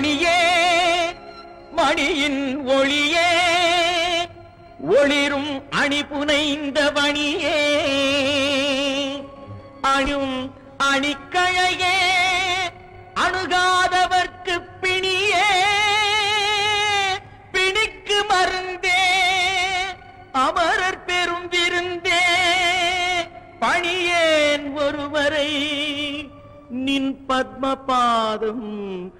மணியே மணியின் ஒளியே ஒளிரும் அணிபுனைந்த பணியே மணியே அணும் அணிக்கழையே அணுகாதவர்க்கு பிணியே. பிணிக்கு மருந்தே அமரர் பெரும் விருந்தே பணியேன் ஒருவரை நின் பத்மபாதம் பாதம்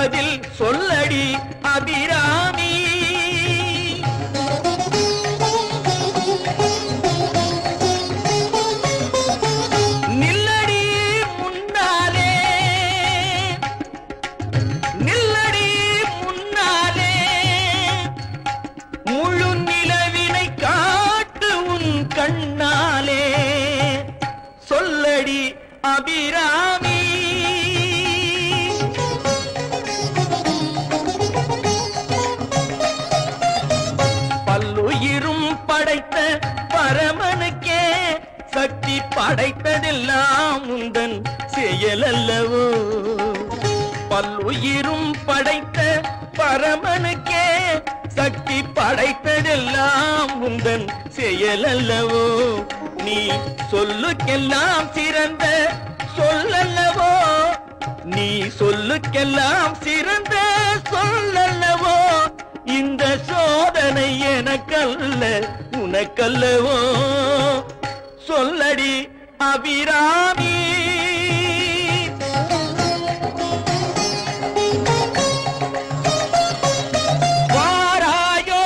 பதில் சொல்லடி அபிராமி. நில்லடி முன்னாலே நில்லடி முன்னாலே. முழு நிலவினை காட்டு உன் கண்ணாலே. சொல்லடி அபிராமி படைத்ததெல்லாம் உந்தன் செயலல்லவோ? பல்லுயிரும் படைத்த பரமனுக்கே சக்தி படைத்ததெல்லாம் உந்தன் செயலல்லவோ? நீ சொல்லுக்கெல்லாம் சிறந்த சொல்லல்லவோ? நீ சொல்லுக்கெல்லாம் சிறந்த சொல்லல்லவோ? இந்த சோதனை எனக்கல்ல உனக்கல்லவோ? சொல்லடி அபிராமி. வாராயோ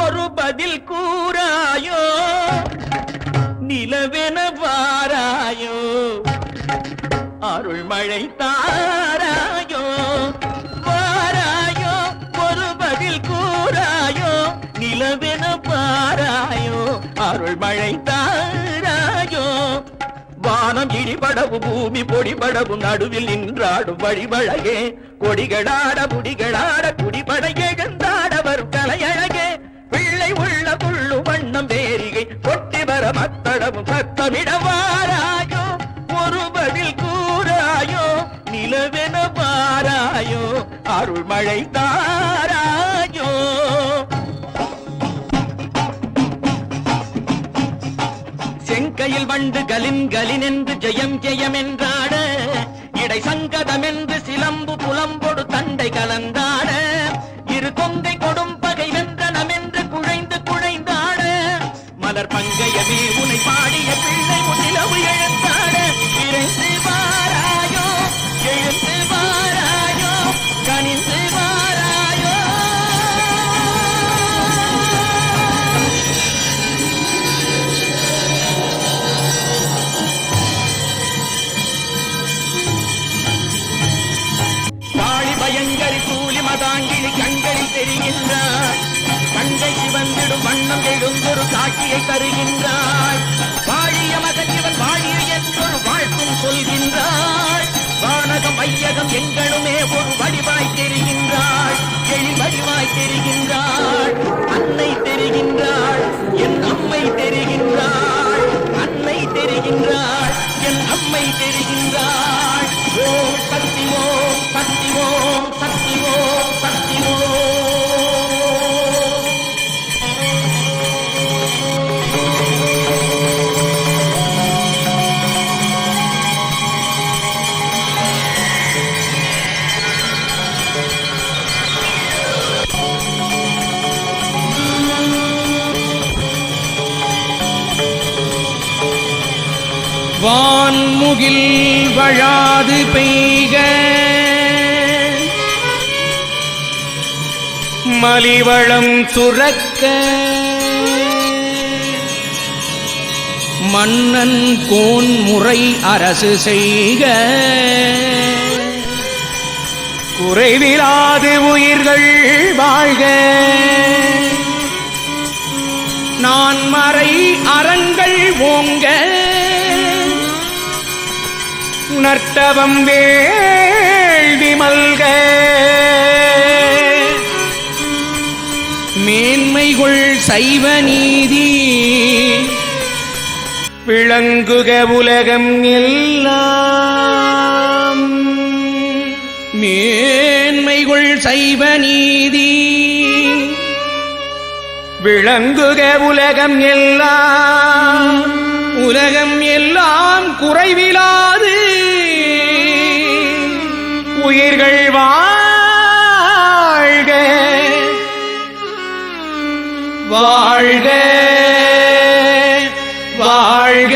ஒரு பதில் கூறாயோ நிலவென வாராயோ அருள்மழை தாராயோ. வாராயோ ஒரு பதில் கூறாயோ நிலவென பாராயோ அருள்மழை தாராயோ வானம் இடிபடவு பூமி பொடிபடவு நடுவில் நின்றாடும் வழிபழகே கொடிகளாட முடிகளாட குடிபட எழுந்தாட கலையழகே. பிள்ளை உள்ள புள்ளு வண்ணம் வேரிகை கொட்டி வர மத்தடவும் சத்தமிடவாராயோ. ஒரு பதில் கூறாயோ நிலவென பாராயோ அருள்மழை தாராயோ. வண்டு கலின் கலின் என்று ஜெயம் ஜெயம் என்றாட இடை சங்கதம் என்று சிலம்பு புலம்பொடு தண்டை கலந்தாட இரு கொங்கை கொடும் பகை வென்றனம் குழைந்து குழைந்தாட மலர் பங்கையமே உனை பாடிய பிள்ளை முன்னிலவு எழுந்தாட இறைந்து வாராயோ எழுந்து பயங்கரி கண்களில் தெரிகின்றார் கண்டை சிவந்திடும் வண்ணம் எழுந்தொரு காட்சியை தருகின்றாள் வாழிய மகன் இவன் வாழிய என்றொரு வாழ்த்தும் சொல்கின்றாள் வானகம் வையகம் எங்களுமே ஒரு வடிவாய் தெரிகின்றாள் எழி வடிவாய் தெரிகின்றாள் அன்னை தெரிகின்றாள். வான்முகில் வழாது பெய்க. மலிவளம் சுரக்க மன்னன் கோன் முறை அரசு செய்க. குறைவிலாது உயிர்கள் வாழ்க. நான் மறை அறங்கள் ஓங்க. நட்டவம் வேள்வி மல்க. மேன்மைகள் சைவ நீதி. விளங்குக உலகம் எல்லாம். மேன்மைகள் சைவ நீதி. விளங்குக உலகம் எல்லாம். வாழ்க வாழ்க.